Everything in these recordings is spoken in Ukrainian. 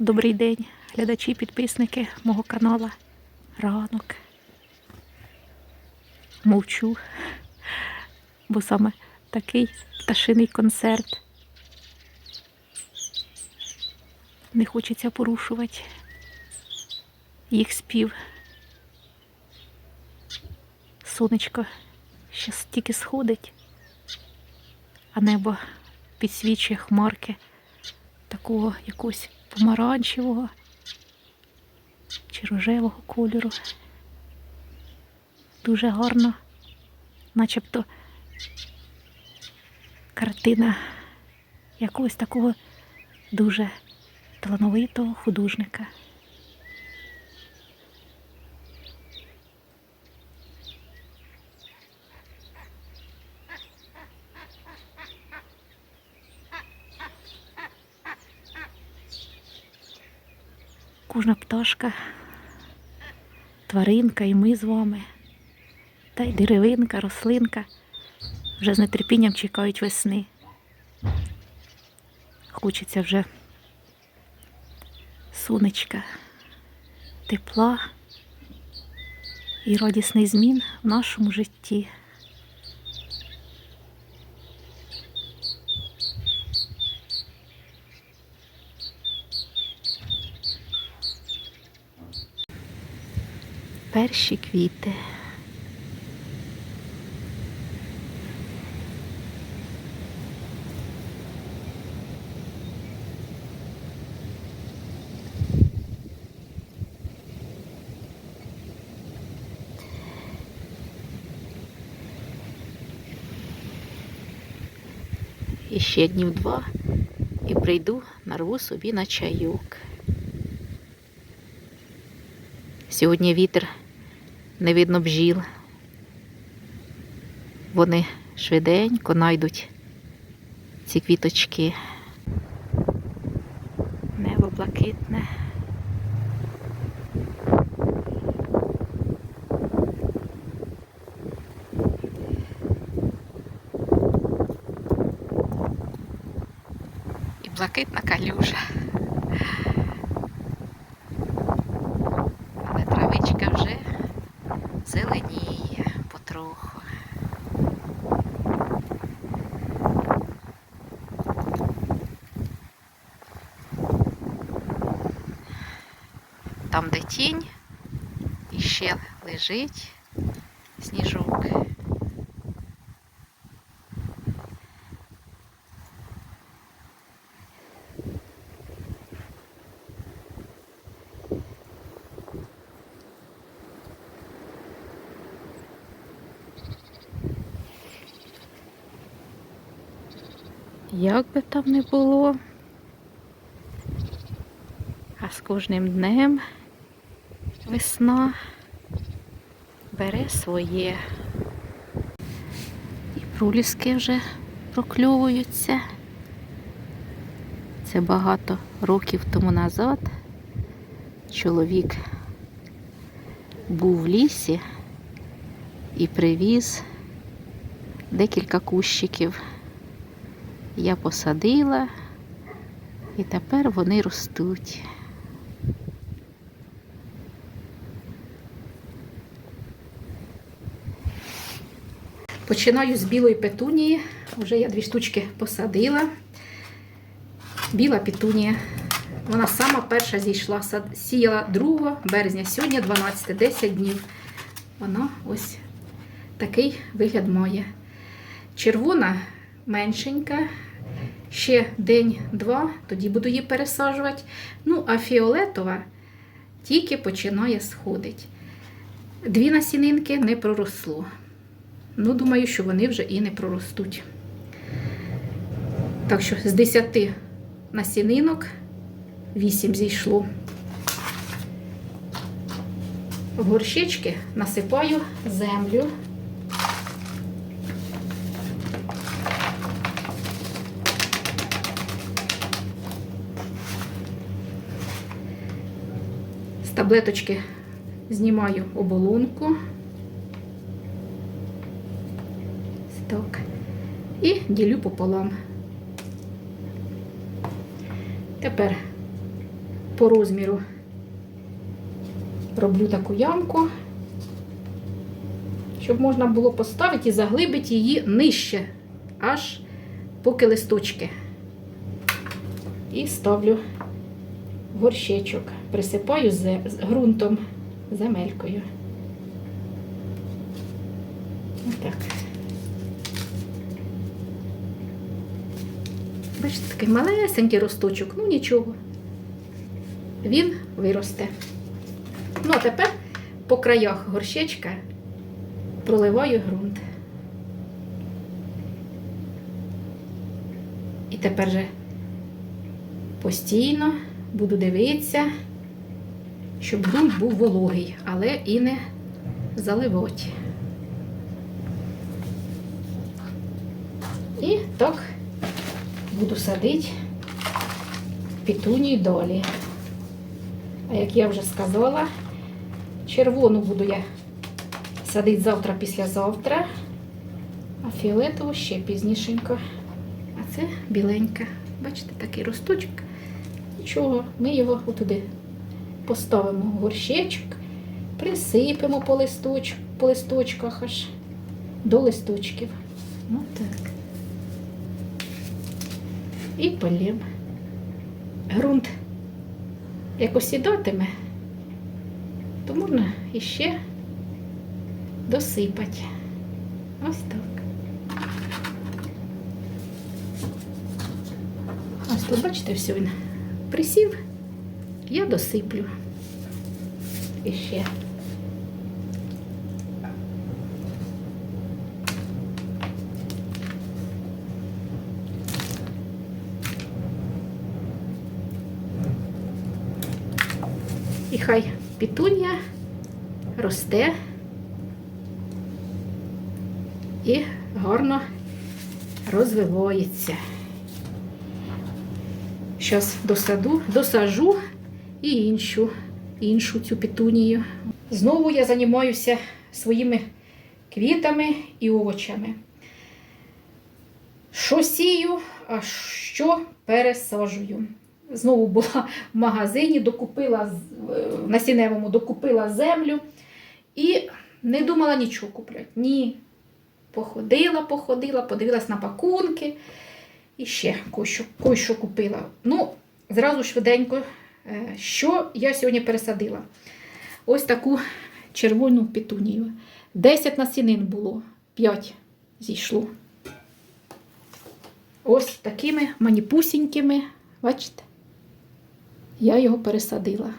Добрий день, глядачі, підписники мого канала. Ранок. Мовчу, бо саме такий пташиний концерт. Не хочеться порушувати їх спів. Сонечко ще тільки сходить, а небо підсвічує хмарки такого якогось помаранчевого чи рожевого кольору. Дуже гарно, начебто картина якогось такого дуже талановитого художника. Кожна пташка, тваринка і ми з вами, та й деревинка, рослинка вже з нетерпінням чекають весни. Хочеться вже сонечка, тепла і радісний змін в нашому житті. Перші квіти. І ще днів два і прийду, нарву собі на чайок. Сьогодні вітер, не видно бжіл. Вони швиденько найдуть ці квіточки. Небо блакитне. І блакитна калюжа. Але травичка вже зеленіє потроху. Тінь, іще лежить сніжок. Як би там не було, а з кожним днем весна бере своє. І проліски вже прокльовуються. Це багато років тому назад чоловік був в лісі і привіз декілька кущиків. Я посадила, і тепер вони ростуть. Починаю з білої петунії. Вже я дві штучки посадила. Біла петунія. Вона сама перша зійшла. Сіяла 2 березня, сьогодні 12, 10 днів. Вона ось такий вигляд має. Червона меншенька. Ще день-два, тоді буду її пересаджувати. Ну, а фіолетова тільки починає сходити. Дві насінинки не проросло. Ну, думаю, що вони вже і не проростуть. Так що з 10 насінинок 8 зійшло. В горщички насипаю землю. З таблеточки знімаю оболонку. Так. І ділю пополам. Тепер по розміру роблю таку ямку, щоб можна було поставити і заглибити її нижче, аж поки листочки. І ставлю горщечок, присипаю з ґрунтом, земелькою. Отак. Бачите, такий малесенький росточок, ну нічого. Він виросте. Ну, а тепер по краях горщечка проливаю ґрунт. І тепер же постійно буду дивитися, щоб ґрунт був вологий, але і не заливати. І так буду садити петунію долі. А як я вже сказала, червону буду я садити завтра післязавтра, а фіолетову ще пізнішенько. А це біленька. Бачите, такий росточок. Нічого, ми його отуди поставимо в горщечок, присипемо по, листоч, по листочках аж до листочків. Ну так. І полім. Грунт як осідатиме, то можна іще досипати. Ось так. Ось тут, бачите, все він присів, я досиплю. І ще. І росте і гарно розвивається. Зараз досаду, досажу і іншу, іншу цю петунію. Знову я займаюся своїми квітами і овочами. Що сію, а що пересаджую. Знову була в магазині, докупила е, в насінневому докупила землю і не думала нічого купляти. Ні. Походила, походила, подивилась на пакунки і ще кое-що, купила. Ну, зразу швиденько, е, що я сьогодні пересадила? Ось таку червону петунію. 10 насінин було, 5 зійшло. Ось такими маніпусінькими, бачите? Я його пересадила.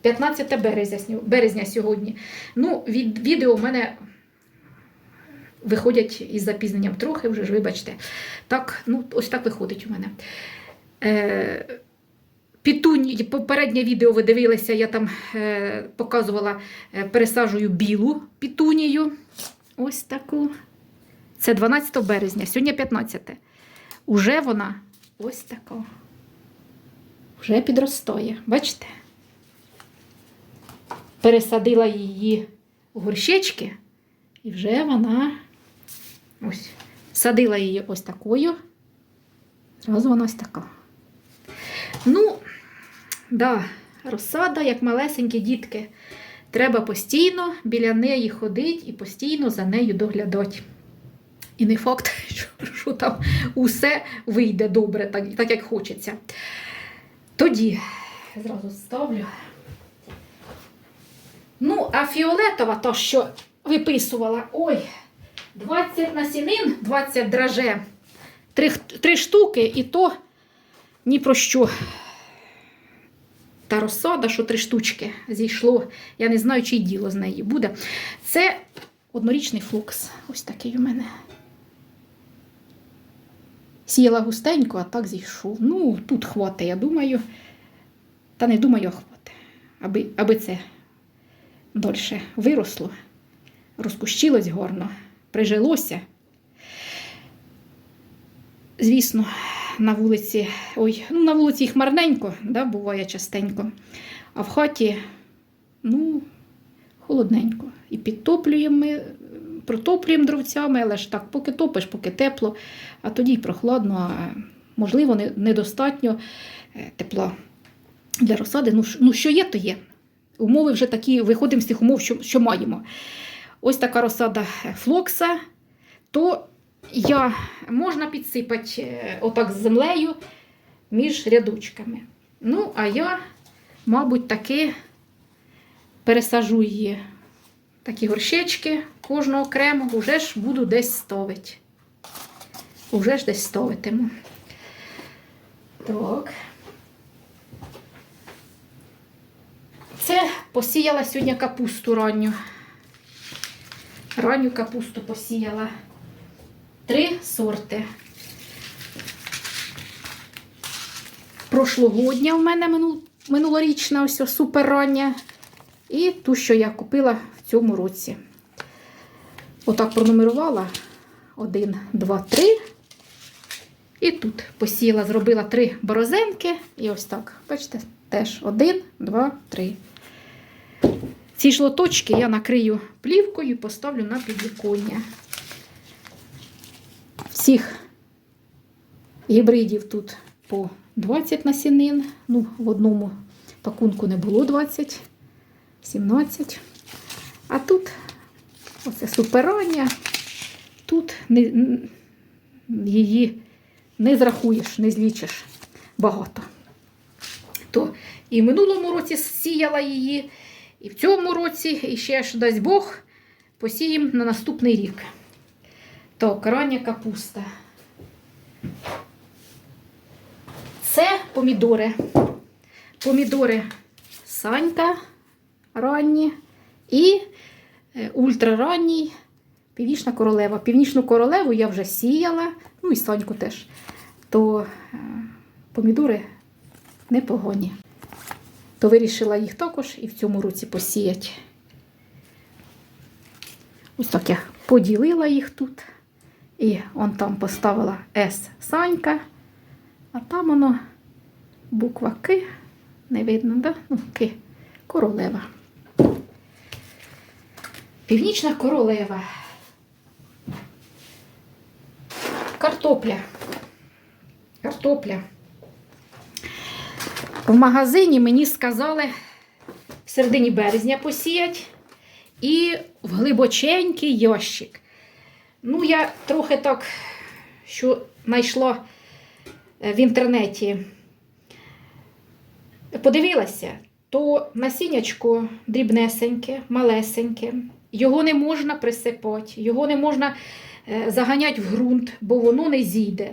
15 березня, березня сьогодні. Ну, від, відео в мене виходять із запізненням трохи, вже ж вибачте. Так, ну, ось так виходить у мене. Е, Пітунь, попереднє відео ви дивилися, я там е, показувала, е, пересаджую білу пітунію. Ось таку. Це 12 березня, сьогодні 15. Уже вона ось така. Вже підростає. Бачите? Пересадила її в горщечки, і вже вона ось. Садила її ось такою. Зразу вона ось така. Ну, да, розсада, як малесенькі дітки. Треба постійно біля неї ходити і постійно за нею доглядати. І не факт, що, що там усе вийде добре, так, так як хочеться. Тоді зразу ставлю. Ну, а фіолетова, то, що виписувала, ой, 20 насінин, 20 драже, 3, 3 штуки, і то ні про що. Та розсада, що три штучки зійшло. Я не знаю, чи діло з неї буде. Це однорічний флукс. Ось такий у мене. Сіяла густенько, а так зійшов. Ну, тут хватить, я думаю. Та не думаю, хватить. Аби, аби це дольше виросло, розкущилось гарно, прижилося. Звісно, на вулиці, ой, ну на вулиці хмарненько, да, буває частенько. А в хаті, ну, холодненько. І підтоплюємо ми, протоплюємо дровцями, але ж так, поки топиш, поки тепло, а тоді й прохладно, а можливо, недостатньо е, тепла. для розсади. Ну, ну що є, то є. Умови вже такі, виходимо з тих умов, що, що маємо. Ось така розсада флокса, то я можна підсипати е, отак з землею між рядочками. Ну, а я, мабуть, таки пересажу її такі горщечки, кожного окремо, вже ж буду десь ставити. Уже ж десь ставитиму. Так. Це посіяла сьогодні капусту ранню. Ранню капусту посіяла. Три сорти. Прошлогодня в мене минул- минулорічна, ось супер рання. І ту, що я купила в цьому році. Отак пронумерувала. Один, два, три. І тут посіяла, зробила три борозенки. І ось так. Бачите, теж один, два, три. Ці ж лоточки я накрию плівкою і поставлю на підвіконня. Всіх гібридів тут по 20 насінин. Ну, в одному пакунку не було 20, 17. А тут оце суперання. Тут не, її не зрахуєш, не злічиш багато. То і в минулому році сіяла її, і в цьому році, і ще ж дасть Бог, посіємо на наступний рік. Так, рання капуста. Це помідори. Помідори Санька ранні і ультраранній північна королева. Північну королеву я вже сіяла, ну і Саньку теж. То е, помідори непогані. То вирішила їх також і в цьому році посіяти. Ось так я поділила їх тут. І он там поставила С Санька, а там воно буква К, не видно, да? Ну, К, королева. Північна королева. Картопля. Картопля. В магазині мені сказали в середині березня посіять і в глибоченький ящик. Ну, я трохи так, що знайшла е, в інтернеті, подивилася, то насіннячко дрібнесеньке, малесеньке, його не можна присипати, його не можна е, заганяти в ґрунт, бо воно не зійде.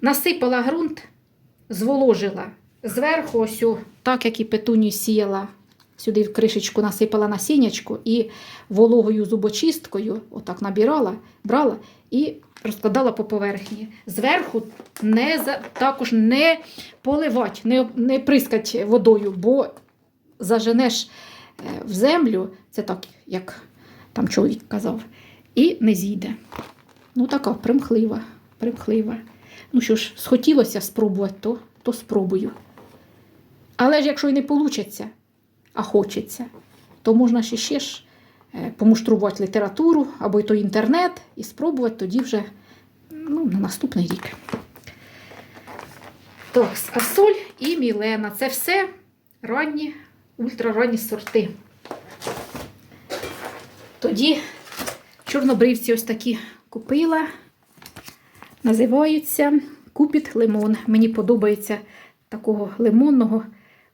Насипала ґрунт, зволожила. Зверху, ось, так як і петунію сіяла, сюди в кришечку насипала насіннячку і вологою зубочисткою, отак набирала, брала і розкладала по поверхні. Зверху не також не поливати, не, не прискати водою, бо заженеш в землю, це так, як там чоловік казав, і не зійде. Ну, така примхлива, примхлива. Ну що ж, схотілося спробувати, то, то спробую. Але ж якщо й не вийде, а хочеться, то можна ще, ще ж е, помуштрувати літературу або й то інтернет і спробувати тоді вже ну, на наступний рік. Так, асоль і мілена. Це все ранні, ультраранні сорти. Тоді чорнобривці ось такі купила. Називаються Купіт лимон. Мені подобається такого лимонного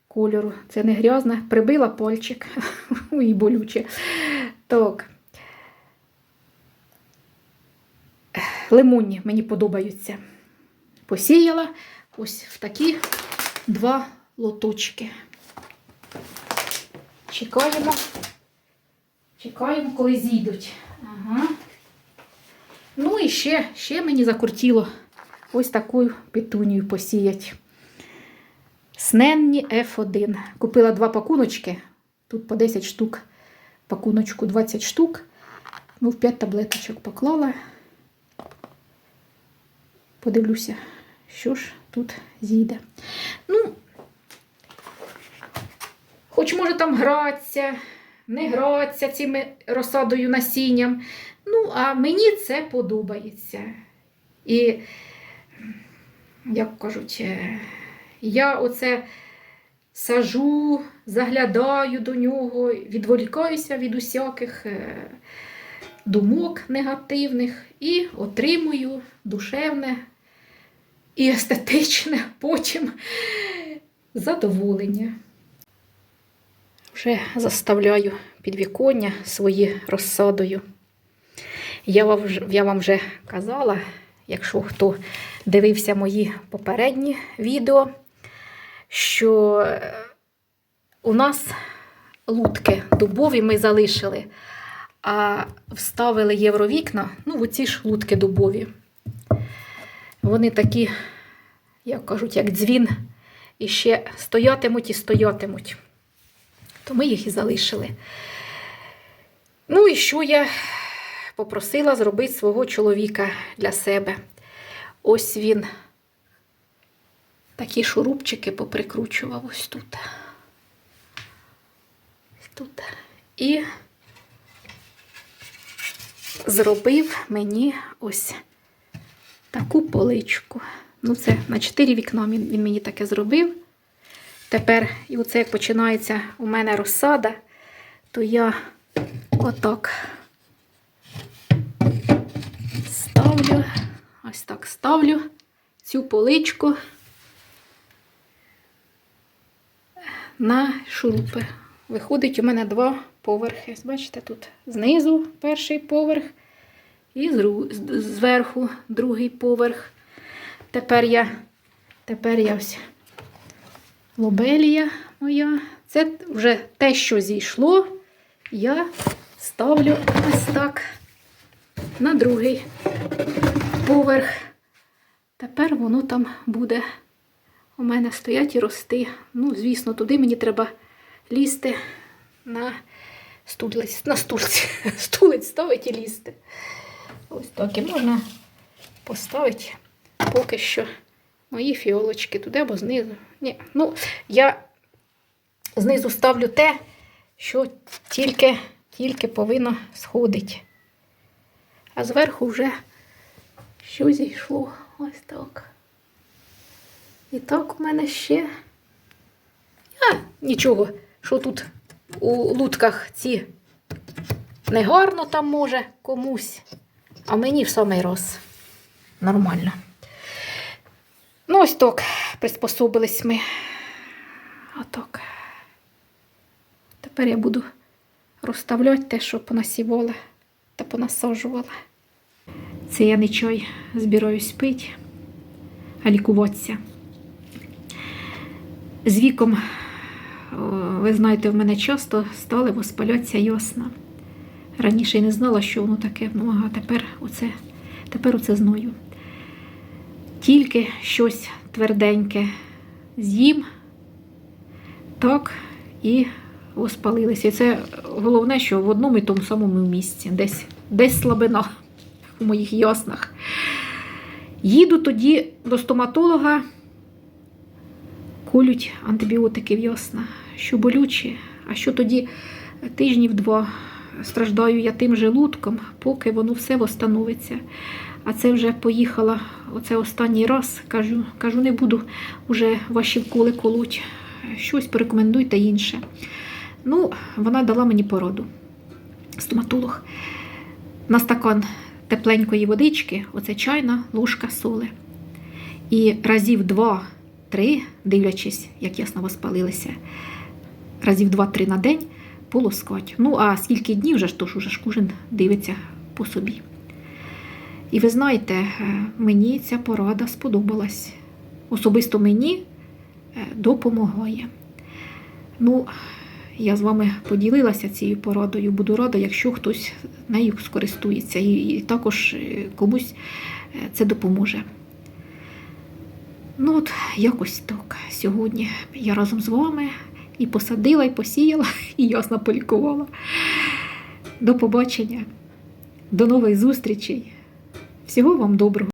кольору. Це не грязне. Прибила пальчик. і болюче. Так. Лимонні мені подобаються. Посіяла ось в такі два лоточки. Чекаємо. Чекаємо, коли зійдуть. Ага. Ну і ще, ще мені закортіло ось таку петунію посіять. Сненні F1. Купила два пакуночки. Тут по 10 штук. Пакуночку 20 штук. Ну, в 5 таблеточок поклала. Подивлюся, що ж тут зійде. Ну, хоч може там гратися, не гратися цими розсадою насінням. Ну, а мені це подобається. І, як кажуть, я оце сажу, заглядаю до нього, відволікаюся від усяких е, думок негативних і отримую душевне і естетичне потім задоволення. Вже заставляю підвіконня свої розсадою. Я вам, я вам вже казала, якщо хто дивився мої попередні відео, що е, у нас лутки дубові ми залишили, а вставили євровікна, ну, в оці ж лутки дубові. Вони такі, як кажуть, як дзвін, і ще стоятимуть і стоятимуть. То ми їх і залишили. Ну і що я попросила зробити свого чоловіка для себе. Ось він такі шурупчики поприкручував ось тут. Тут. І зробив мені ось таку поличку. Ну, це на 4 вікна він мені таке зробив. Тепер, і оце як починається у мене розсада, то я отак ставлю, ось так ставлю цю поличку на шурупи. Виходить у мене два поверхи. Бачите, тут знизу перший поверх і зверху другий поверх. Тепер я, тепер я ось лобелія моя. Це вже те, що зійшло, я ставлю ось так на другий поверх. Тепер воно там буде у мене стоять і рости. Ну, звісно, туди мені треба лізти на стулець, на стульці. Стулець ставити і лізти. Ось так і можна поставити поки що мої фіолочки туди або знизу. Ні, ну, я знизу ставлю те, що тільки, тільки повинно сходити. А зверху вже що зійшло. Ось так. І так у мене ще. А, нічого, що тут у лутках ці негарно там може комусь, а мені в самий раз нормально. Ну, ось так приспособились ми. Отак. Тепер я буду розставляти те, що понасівала та понасаджувала. Це я не чай збираюсь пити, а лікуватися. З віком, ви знаєте, в мене часто стали воспалятися ясна. Раніше я не знала, що воно таке, ну, а тепер оце, тепер оце знаю. Тільки щось тверденьке з'їм, так і воспалилися. І це головне, що в одному і тому самому місці, десь, десь слабина у моїх яснах. Їду тоді до стоматолога, колють антибіотики в ясна, що болючі, а що тоді тижнів два страждаю я тим желудком, поки воно все восстановиться. А це вже поїхала оце останній раз. Кажу, кажу, не буду вже ваші вколи колоть. Щось порекомендуйте інше. Ну, вона дала мені пораду. Стоматолог. На стакан тепленької водички, оце чайна ложка соли. І разів два-три, дивлячись, як ясно воспалилися, разів два-три на день полоскать. Ну, а скільки днів вже ж то ж уже ж кожен дивиться по собі. І ви знаєте, е, мені ця порада сподобалась. Особисто мені е, допомагає. Ну, я з вами поділилася цією порадою. Буду рада, якщо хтось нею скористується, і, також е, комусь це допоможе. Ну, от якось так. Сьогодні я разом з вами і посадила, і посіяла, і ясно полікувала. До побачення, до нових зустрічей. Всього вам доброго.